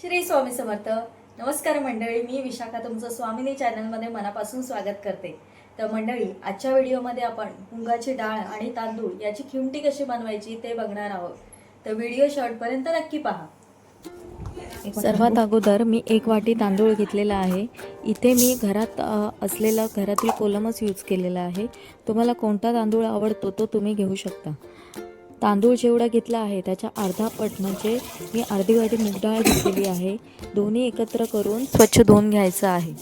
श्री स्वामी समर्थ. नमस्कार मंडळी मी विशाखा तुमचं स्वामिनी चॅनलमध्ये मनापासून स्वागत करते. तर मंडळी आजच्या व्हिडिओमध्ये आपण मुंगाची डाळ आणि तांदूळ याची खिमटी कशी बनवायची ते बघणार आहोत. तर व्हिडिओ शॉर्टपर्यंत नक्की पहा. सर्वात अगोदर मी एक वाटी तांदूळ घेतलेला आहे. इथे मी घरात असलेला घरातील कोलमच यूज केलेला आहे. तुम्हाला कोणता तांदूळ आवडतो तो तुम्ही घेऊ शकता. तांदूळ जेवढा घेतला आहे त्याच्या अर्धा पट म्हणजे मी अर्धी वाटी डाळ घेतलेली आहे. दोन्ही एकत्र करून स्वच्छ धुवून घ्यायचं आहे.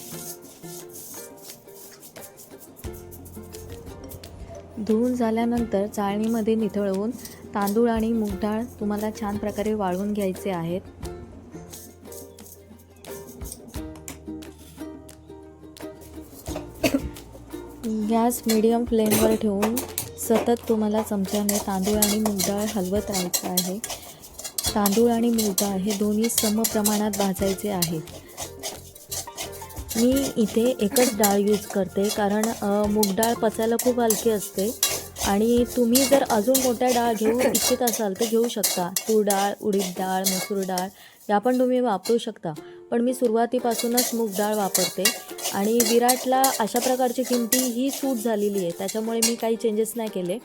धुवून झाल्यानंतर चाळणीमध्ये निथळवून तांदूळ आणि मूगडाळ तुम्हाला छान प्रकारे वाळवून घ्यायचे आहेत. गॅस मिडियम फ्लेमवर ठेवून सतत तुम्हाला चमच्याने तांदूळ आणि मूग डाळ हलवत राहायचं आहे. तांदूळ आणि मूगडाळ हे दोन्ही सम प्रमाणात भाजायचे आहेत. मी इथे एकच डाळ यूज करते कारण मूग डाळ पचायला खूप हलकी असते. आणि तुम्ही जर अजून मोठ्या डाळ घेऊ इच्छित असाल तर घेऊ शकता. तूर डाळ उडीद डाळ मसूर डाळ या पण तुम्ही वापरू शकता. पण मी सुरुवातीपासूनच मूग डाळ वापरते. आणि विराटला अशा प्रकारची किमती ही सूट झालेली आहे. त्याच्यामुळे मी काही चेंजेस नाही केले.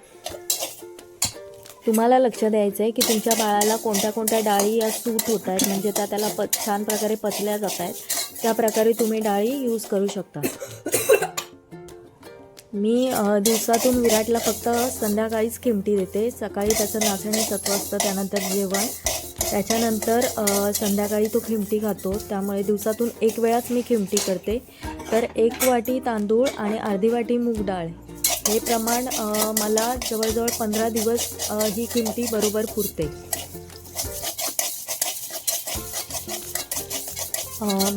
तुम्हाला लक्ष द्यायचं आहे की तुमच्या बाळाला कोणत्या कोणत्या डाळी या सूट होत आहेत. म्हणजे त्या त्याला प छान प्रकारे पचल्या जात आहेत. त्या प्रकारे तुम्ही डाळी यूज करू शकता. मी दिवसातून विराटला फक्त संध्याकाळीच किमती देते. सकाळी त्याचं नाचणी सत्व असतं त्यानंतर जेवण. त्याच्यानंतर संध्याकाळी तो खिमटी खातो. त्यामुळे दिवसातून एक वेळाच मी खिमटी करते. तर एक वाटी तांदूळ आणि अर्धी वाटी मूग डाळ. हे प्रमाण मला जवळजवळ पंधरा दिवस ही किमती बरोबर पुरते.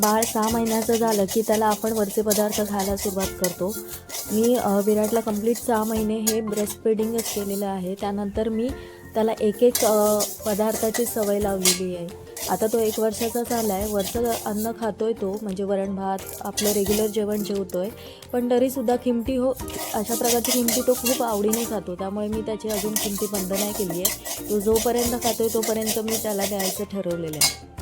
बाळ सहा महिन्याचं झालं की त्याला आपण वरचे पदार्थ खायला सुरुवात करतो. मी विराटला कंप्लीट सहा महिने हे ब्रेस्ट फिडिंगच केलेलं आहे. त्यानंतर मी त्याला एक एक पदार्थाची सवय लावलेली आहे. आता तो एक वर्षाचा झाला आहे वरचं अन्न खातोय तो म्हणजे वरण भात आपलं रेग्युलर जेवण जेवतोय. पण तरीसुद्धा किमती हो अशा प्रकारची किमती तो खूप आवडीने खातो. त्यामुळे मी त्याची अजून किमती बंद नाही केली आहे. तो जोपर्यंत खातोय तोपर्यंत मी त्याला द्यायचं ठरवलेलं आहे.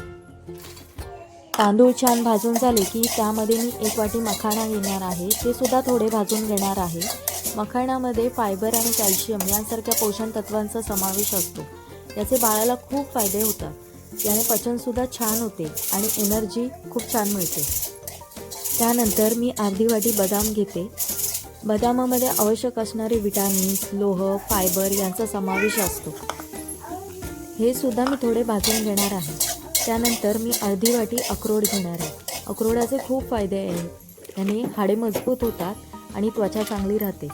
तांदूळ छान भाजून झाले की त्यामध्ये मी एक वाटी मखाणा घेणार आहे. ते सुद्धा थोडे भाजून घेणार आहे. मखाणामध्ये फायबर आणि कॅल्शियम यांसारख्या पोषण तत्वांचा समावेश असतो. याचे बाळाला खूप फायदे होतात. याने पचनसुद्धा छान होते आणि एनर्जी खूप छान मिळते. त्यानंतर मी अर्धी वाटी बदाम घेते. बदामामध्ये आवश्यक असणारे विटॅमिन्स लोह फायबर यांचा समावेश असतो. हे सुद्धा मी थोडे भाजून घेणार आहे. त्यानंतर मी अर्धी वाटी अक्रोड घेणार आहे. अक्रोडाचे खूप फायदे आहेत. याने हाडे मजबूत होतात आणि त्वचा चांगली राहते.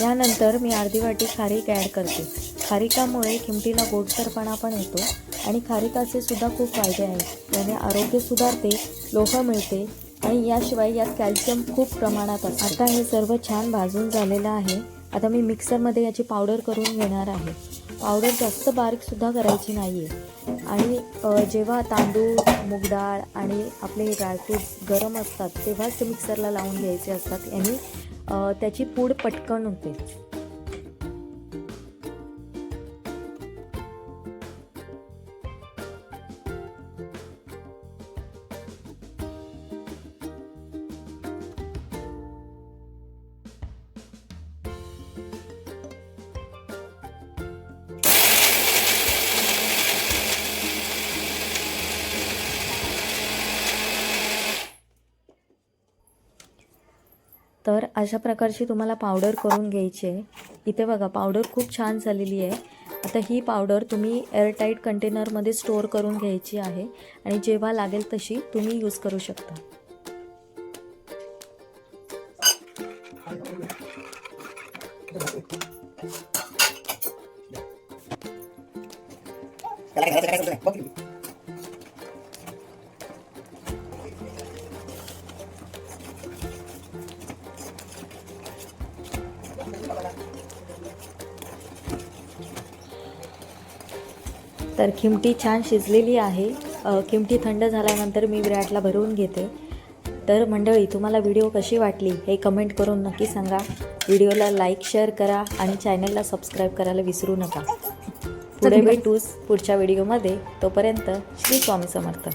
यानंतर मी अर्धी वाटी खारीक ॲड करते. खारिकामुळे किमतीला गोडसरपणा पण येतो आणि खारिकाचे सुद्धा खूप फायदे आहेत. त्याने आरोग्य सुधारते लोह मिळते आणि याशिवाय यात कॅल्शियम खूप प्रमाणात असतं. आता हे सर्व छान भाजून झालेलं आहे. आता मी मिक्सरमध्ये याची पावडर करून घेणार आहे. पावडर जास्त बारीकसुद्धा करायची नाही आहे आणि जेव्हा तांदूळ मूग डाळ आणि आपले ड्रायफ्रूट गरम असतात तेव्हाच ते मिक्सरला लावून घ्यायचे असतात. यांनी त्याची पूड पटकन होते. तर अशा प्रकारची तुम्हाला पावडर करून घ्यायची आहे. इथे बघा पावडर खूप छान झालेली आहे. आता ही पावडर तुम्ही एअरटाईट कंटेनरमध्ये स्टोअर करून घ्यायची आहे आणि जेव्हा लागेल तशी तुम्ही यूज करू शकता. तर खिमटी छान शिजलेली आहे. अ, खिमटी थंड झाल्यानंतर मी विराटला भरवून घेते. तर मंडळी तुम्हाला व्हिडिओ कशी वाटली हे कमेंट करून नक्की सांगा. व्हिडिओला लाईक शेअर करा आणि चॅनलला सबस्क्राईब करायला विसरू नका. पुढे भेटूस पुढच्या व्हिडिओमध्ये तोपर्यंत श्री स्वामी समर्थ.